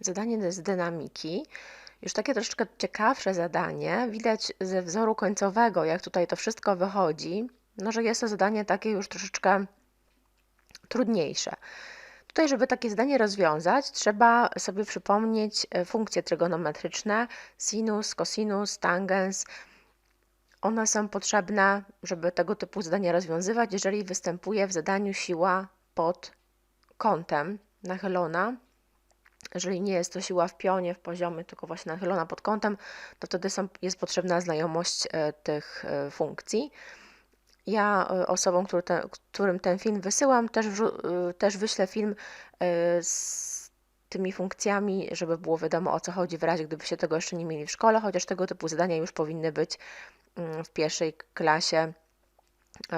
Zadanie z dynamiki. Już takie troszeczkę ciekawsze zadanie. Widać ze wzoru końcowego, jak tutaj to wszystko wychodzi, no, że jest to zadanie takie już troszeczkę trudniejsze. Tutaj, żeby takie zadanie rozwiązać, trzeba sobie przypomnieć e, funkcje trygonometryczne, sinus, cosinus, tangens. One są potrzebne, żeby tego typu zadania rozwiązywać, jeżeli występuje w zadaniu siła pod kątem nachylona. Jeżeli nie jest to siła w pionie, w poziomie, tylko właśnie nachylona pod kątem, to wtedy są, jest potrzebna znajomość e, tych e, funkcji. Ja e, osobom, który te, którym ten film wysyłam, też, też wyślę film z tymi funkcjami, żeby było wiadomo o co chodzi w razie, gdybyście tego jeszcze nie mieli w szkole, chociaż tego typu zadania już powinny być mm, w pierwszej klasie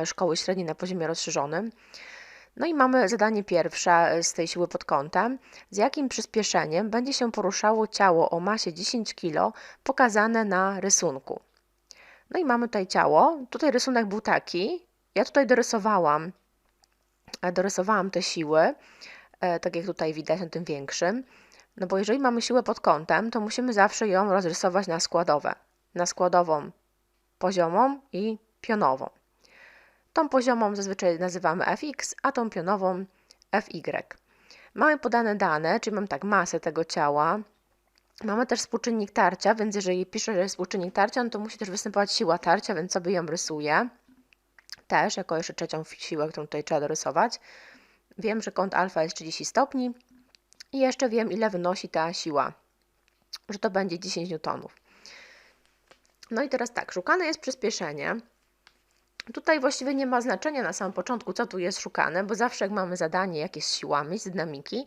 szkoły średniej na poziomie rozszerzonym. No i mamy zadanie pierwsze e, z tej siły pod kątem. Z jakim przyspieszeniem będzie się poruszało ciało o masie 10 kg pokazane na rysunku? No i mamy tutaj ciało. Tutaj rysunek był taki. Ja tutaj dorysowałam, e, dorysowałam te siły, e, tak jak tutaj widać na tym większym. No bo jeżeli mamy siłę pod kątem, to musimy zawsze ją rozrysować na składowe. Na składową poziomą i pionową. Tą poziomą zazwyczaj nazywamy fx, a tą pionową fy. Mamy podane dane, czyli mam tak masę tego ciała, Mamy też współczynnik tarcia, więc jeżeli piszę, że jest współczynnik tarcia, no to musi też występować siła tarcia, więc sobie ją rysuję. Też jako jeszcze trzecią siłę, którą tutaj trzeba dorysować. Wiem, że kąt alfa jest 30 stopni i jeszcze wiem, ile wynosi ta siła, że to będzie 10 newtonów. No i teraz tak, szukane jest przyspieszenie. Tutaj właściwie nie ma znaczenia na samym początku, co tu jest szukane, bo zawsze jak mamy zadanie jakieś z siłami, z dynamiki,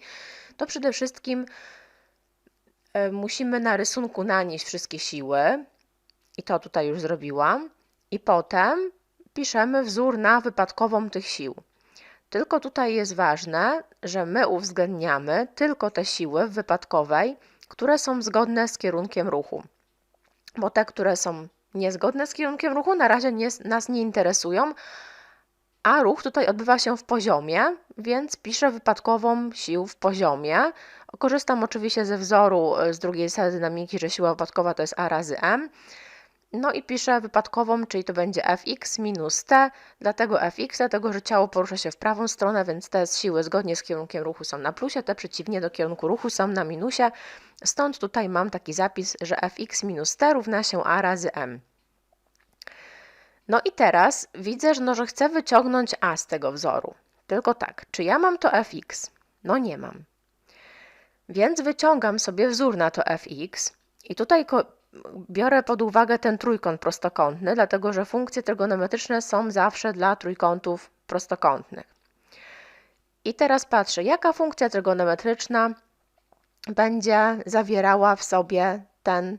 to przede wszystkim e, musimy na rysunku nanieść wszystkie siły. I to tutaj już zrobiłam. I potem piszemy wzór na wypadkową tych sił. Tylko tutaj jest ważne, że my uwzględniamy tylko te siły w wypadkowej, które są zgodne z kierunkiem ruchu, bo te, które są niezgodne z kierunkiem ruchu na razie nie, nas nie interesują, a ruch tutaj odbywa się w poziomie, więc piszę wypadkową sił w poziomie. Korzystam oczywiście ze wzoru e, z drugiej zasady dynamiki, że siła wypadkowa to jest A razy M. No i piszę wypadkową, czyli to będzie fx minus t, dlatego fx, dlatego że ciało porusza się w prawą stronę, więc te siły zgodnie z kierunkiem ruchu są na plusie, te przeciwnie do kierunku ruchu są na minusie. Stąd tutaj mam taki zapis, że fx minus t równa się a razy m. No i teraz widzę, że, no, że chcę wyciągnąć a z tego wzoru. Tylko tak, czy ja mam to fx? No nie mam. Więc wyciągam sobie wzór na to fx i tutaj biorę pod uwagę ten trójkąt prostokątny, dlatego że funkcje trygonometryczne są zawsze dla trójkątów prostokątnych. I teraz patrzę, jaka funkcja trygonometryczna będzie zawierała w sobie ten,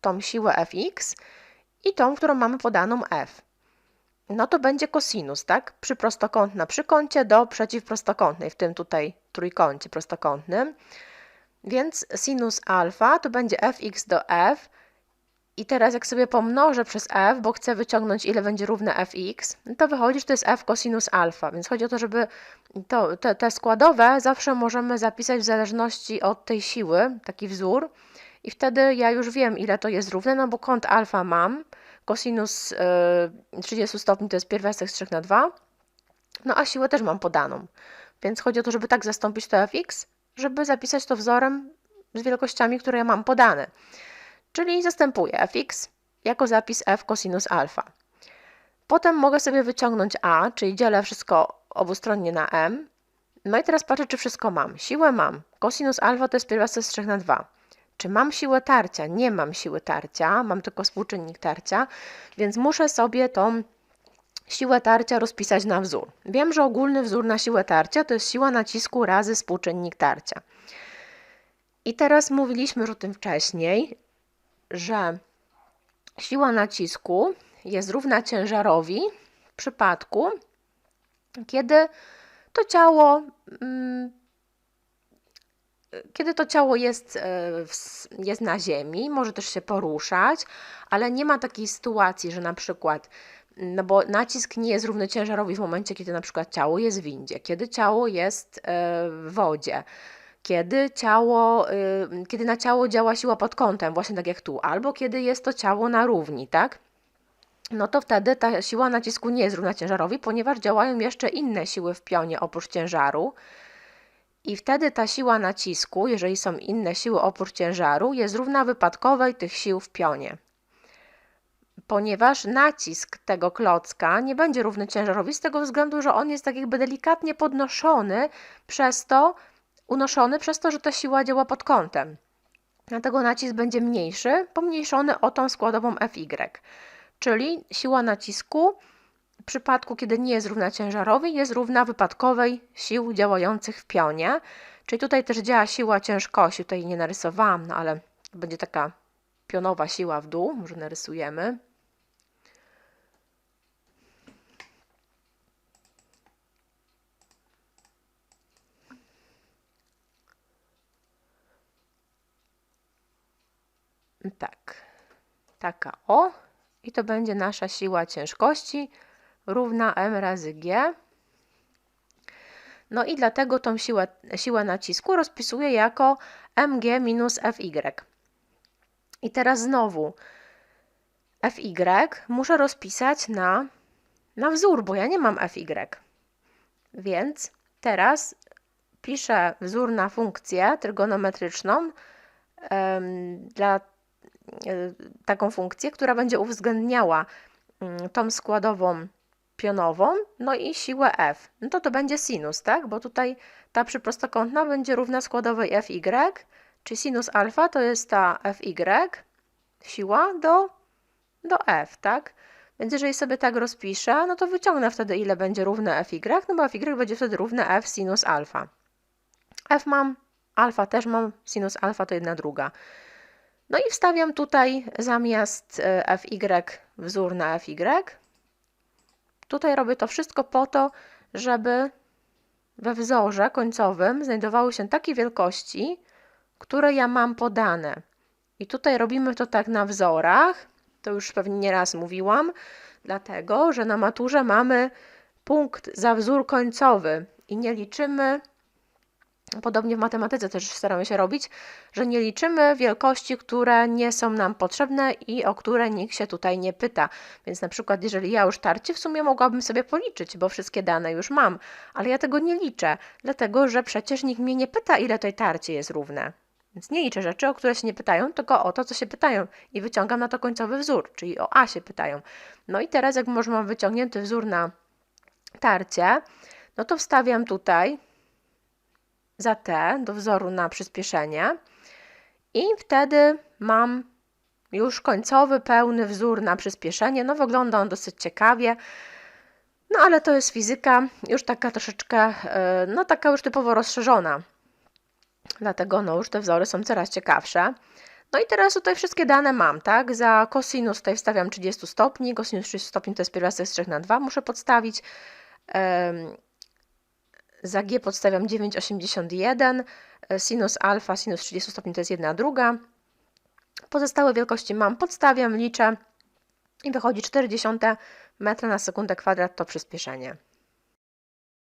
tą siłę fx i tą, którą mamy podaną f. No to będzie kosinus, tak? Przyprostokątna przy kącie do przeciwprostokątnej, w tym tutaj trójkącie prostokątnym. Więc sinus alfa to będzie fx do f. I teraz jak sobie pomnożę przez f, bo chcę wyciągnąć ile będzie równe fx, no to wychodzi, że to jest f cosinus alfa. Więc chodzi o to, żeby to, te, te składowe zawsze możemy zapisać w zależności od tej siły, taki wzór. I wtedy ja już wiem, ile to jest równe, no bo kąt alfa mam, cosinus yy, 30 stopni to jest pierwiastek z 3 na 2, no a siłę też mam podaną. Więc chodzi o to, żeby tak zastąpić to fx, żeby zapisać to wzorem z wielkościami, które ja mam podane. Czyli zastępuję fx jako zapis f cosinus alfa. Potem mogę sobie wyciągnąć a, czyli dzielę wszystko obustronnie na m. No i teraz patrzę, czy wszystko mam. Siłę mam. Cosinus alfa to jest pierwiastek z 3 na 2. Czy mam siłę tarcia? Nie mam siły tarcia, mam tylko współczynnik tarcia, więc muszę sobie tą siłę tarcia rozpisać na wzór. Wiem, że ogólny wzór na siłę tarcia to jest siła nacisku razy współczynnik tarcia. I teraz mówiliśmy już o tym wcześniej, że siła nacisku jest równa ciężarowi w przypadku, kiedy to ciało mm, kiedy to ciało jest, e, jest na ziemi, może też się poruszać, ale nie ma takiej sytuacji, że na przykład no bo nacisk nie jest równy ciężarowi w momencie, kiedy na przykład ciało jest w windzie, kiedy ciało jest e, w wodzie, kiedy ciało, y, kiedy na ciało działa siła pod kątem, właśnie tak jak tu, albo kiedy jest to ciało na równi, tak? No to wtedy ta siła nacisku nie jest równa ciężarowi, ponieważ działają jeszcze inne siły w pionie oprócz ciężaru. I wtedy ta siła nacisku, jeżeli są inne siły oprócz ciężaru, jest równa wypadkowej tych sił w pionie. Ponieważ nacisk tego klocka nie będzie równy ciężarowi z tego względu, że on jest tak jakby delikatnie podnoszony przez to, unoszony przez to, że ta siła działa pod kątem. Dlatego nacisk będzie mniejszy, pomniejszony o tą składową Fy. Czyli siła nacisku w przypadku, kiedy nie jest równa ciężarowi, jest równa wypadkowej sił działających w pionie. Czyli tutaj też działa siła ciężkości. Tutaj nie narysowałam, no ale będzie taka pionowa siła w dół. Może narysujemy. Tak, taka o. I to będzie nasza siła ciężkości równa m razy g. No i dlatego tą siłę, siłę nacisku rozpisuję jako mg minus fy. I teraz znowu fy muszę rozpisać na, na wzór, bo ja nie mam fy. Więc teraz piszę wzór na funkcję trygonometryczną dla taką funkcję, która będzie uwzględniała mm, tą składową pionową, no i siłę f. No to to będzie sinus, tak? Bo tutaj ta przyprostokątna będzie równa składowej fy, czyli sinus alfa to jest ta fy, siła do, do f, tak? Więc jeżeli sobie tak rozpiszę, no to wyciągnę wtedy ile będzie równe fy, no bo fy będzie wtedy równe f sinus alfa. f mam, alfa też mam, sinus alfa to jedna druga. No i wstawiam tutaj zamiast e, fy wzór na fy. Tutaj robię to wszystko po to, żeby we wzorze końcowym znajdowały się takie wielkości, które ja mam podane. I tutaj robimy to tak na wzorach, to już pewnie nieraz mówiłam, dlatego że na maturze mamy punkt za wzór końcowy i nie liczymy Podobnie w matematyce też staramy się robić, że nie liczymy wielkości, które nie są nam potrzebne i o które nikt się tutaj nie pyta. Więc na przykład, jeżeli ja już tarcie, w sumie mogłabym sobie policzyć, bo wszystkie dane już mam, ale ja tego nie liczę, dlatego że przecież nikt mnie nie pyta, ile tej tarcie jest równe. Więc nie liczę rzeczy, o które się nie pytają, tylko o to, co się pytają i wyciągam na to końcowy wzór, czyli o A się pytają. No i teraz, jak może mam wyciągnięty wzór na tarcie, no to wstawiam tutaj za T do wzoru na przyspieszenie i wtedy mam już końcowy, pełny wzór na przyspieszenie. No wygląda on dosyć ciekawie, no ale to jest fizyka już taka troszeczkę, e, no taka już typowo rozszerzona. Dlatego no już te wzory są coraz ciekawsze. No i teraz tutaj wszystkie dane mam, tak? Za kosinus tutaj wstawiam 30 stopni, kosinus 30 stopni to jest pierwiastek z 3 na 2, muszę podstawić. Za G podstawiam 9,81, e, sinus alfa, sinus 30 stopni to jest jedna druga. Pozostałe wielkości mam, podstawiam, liczę i wychodzi 0,4 metra na sekundę kwadrat to przyspieszenie.